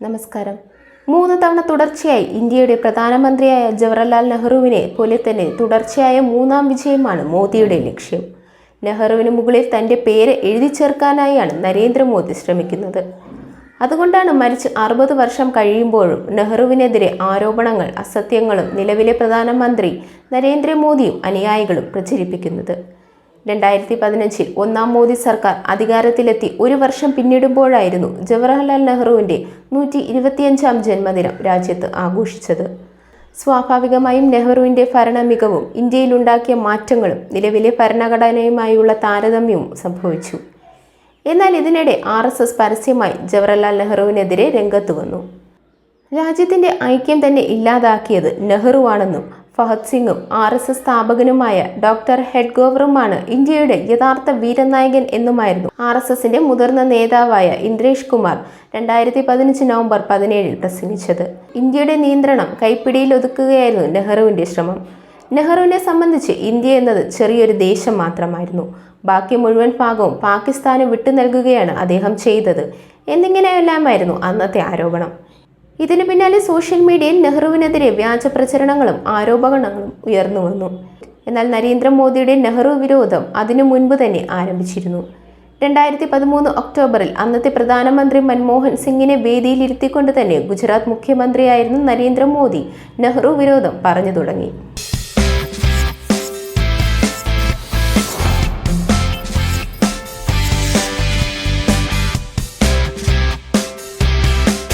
നമസ്കാരം. മൂന്ന് തവണ തുടർച്ചയായി ഇന്ത്യയുടെ പ്രധാനമന്ത്രിയായ ജവഹർലാൽ നെഹ്റുവിനെ പോലെ തന്നെ തുടർച്ചയായ മൂന്നാം വിജയമാണ് മോദിയുടെ ലക്ഷ്യം. നെഹ്റുവിന് മുകളിൽ തന്റെ പേര് എഴുതി ചേർക്കാനായാണ് നരേന്ദ്രമോദി ശ്രമിക്കുന്നത്. അതുകൊണ്ടാണ് മരിച്ച് അറുപത് വർഷം കഴിയുമ്പോഴും നെഹ്റുവിനെതിരെ ആരോപണങ്ങൾ അസത്യങ്ങളും നിലവിലെ പ്രധാനമന്ത്രി നരേന്ദ്രമോദിയും അനുയായികളും പ്രചരിപ്പിക്കുന്നത്. രണ്ടായിരത്തി പതിനഞ്ചിൽ ഒന്നാം മോദി സർക്കാർ അധികാരത്തിലെത്തി ഒരു വർഷം പിന്നിടുമ്പോഴായിരുന്നു ജവഹർലാൽ നെഹ്റുവിന്റെ നൂറ്റി ഇരുപത്തിയഞ്ചാം ജന്മദിനം രാജ്യത്ത് ആഘോഷിച്ചത്. സ്വാഭാവികമായും നെഹ്റുവിന്റെ ഭരണ മികവും ഇന്ത്യയിലുണ്ടാക്കിയ മാറ്റങ്ങളും നിലവിലെ ഭരണഘടനയുമായുള്ള താരതമ്യവും സംഭവിച്ചു. എന്നാൽ ഇതിനിടെ ആർ എസ് എസ് പരസ്യമായി ജവഹർലാൽ നെഹ്റുവിനെതിരെ രംഗത്ത് വന്നു. രാജ്യത്തിന്റെ ഐക്യം തന്നെ ഇല്ലാതാക്കിയത് നെഹ്റുവാണെന്നും ഫഹദ് സിംഗും ആർ എസ് എസ് സ്ഥാപകനുമായ ഡോക്ടർ ഹെഡ്ഗോവറുമാണ് ഇന്ത്യയുടെ യഥാർത്ഥ വീരനായകൻ എന്നുമായിരുന്നു ആർ എസ് എസിന്റെ മുതിർന്ന നേതാവായ ഇന്ദ്രേഷ് കുമാർ രണ്ടായിരത്തി പതിനഞ്ച് നവംബർ പതിനേഴിൽ പ്രസംഗിച്ചത്. ഇന്ത്യയുടെ നിയന്ത്രണം കൈപ്പിടിയിൽ ഒതുക്കുകയായിരുന്നു നെഹ്റുവിന്റെ ശ്രമം. നെഹ്റുവിനെ സംബന്ധിച്ച് ഇന്ത്യ എന്നത് ചെറിയൊരു ദേശം മാത്രമായിരുന്നു. ബാക്കി മുഴുവൻ ഭാഗവും പാകിസ്ഥാന് വിട്ടു നൽകുകയാണ് അദ്ദേഹം ചെയ്തത്. എന്നിങ്ങനെയെല്ലാമായിരുന്നു അന്നത്തെ ആരോപണം. ഇതിന് പിന്നാലെ സോഷ്യൽ മീഡിയയിൽ നെഹ്റുവിനെതിരെ വ്യാജ പ്രചരണങ്ങളും ആരോപണങ്ങളും ഉയർന്നു വന്നു. എന്നാൽ നരേന്ദ്രമോദിയുടെ നെഹ്റു വിരോധം അതിനു മുൻപ് തന്നെ ആരംഭിച്ചിരുന്നു. രണ്ടായിരത്തി പതിമൂന്ന് ഒക്ടോബറിൽ അന്നത്തെ പ്രധാനമന്ത്രി മൻമോഹൻ സിംഗിനെ വേദിയിലിരുത്തിക്കൊണ്ട് തന്നെ ഗുജറാത്ത് മുഖ്യമന്ത്രിയായിരുന്ന നരേന്ദ്രമോദി നെഹ്റു വിരോധം പറഞ്ഞു തുടങ്ങി.